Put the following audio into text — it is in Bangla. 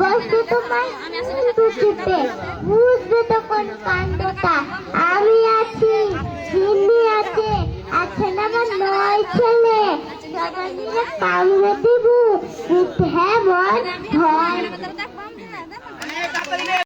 বস্তু তোমার বুঝবে তখন কাণ্ডটা আমার ছেলে জননীকে দিব মিথ্যা বল।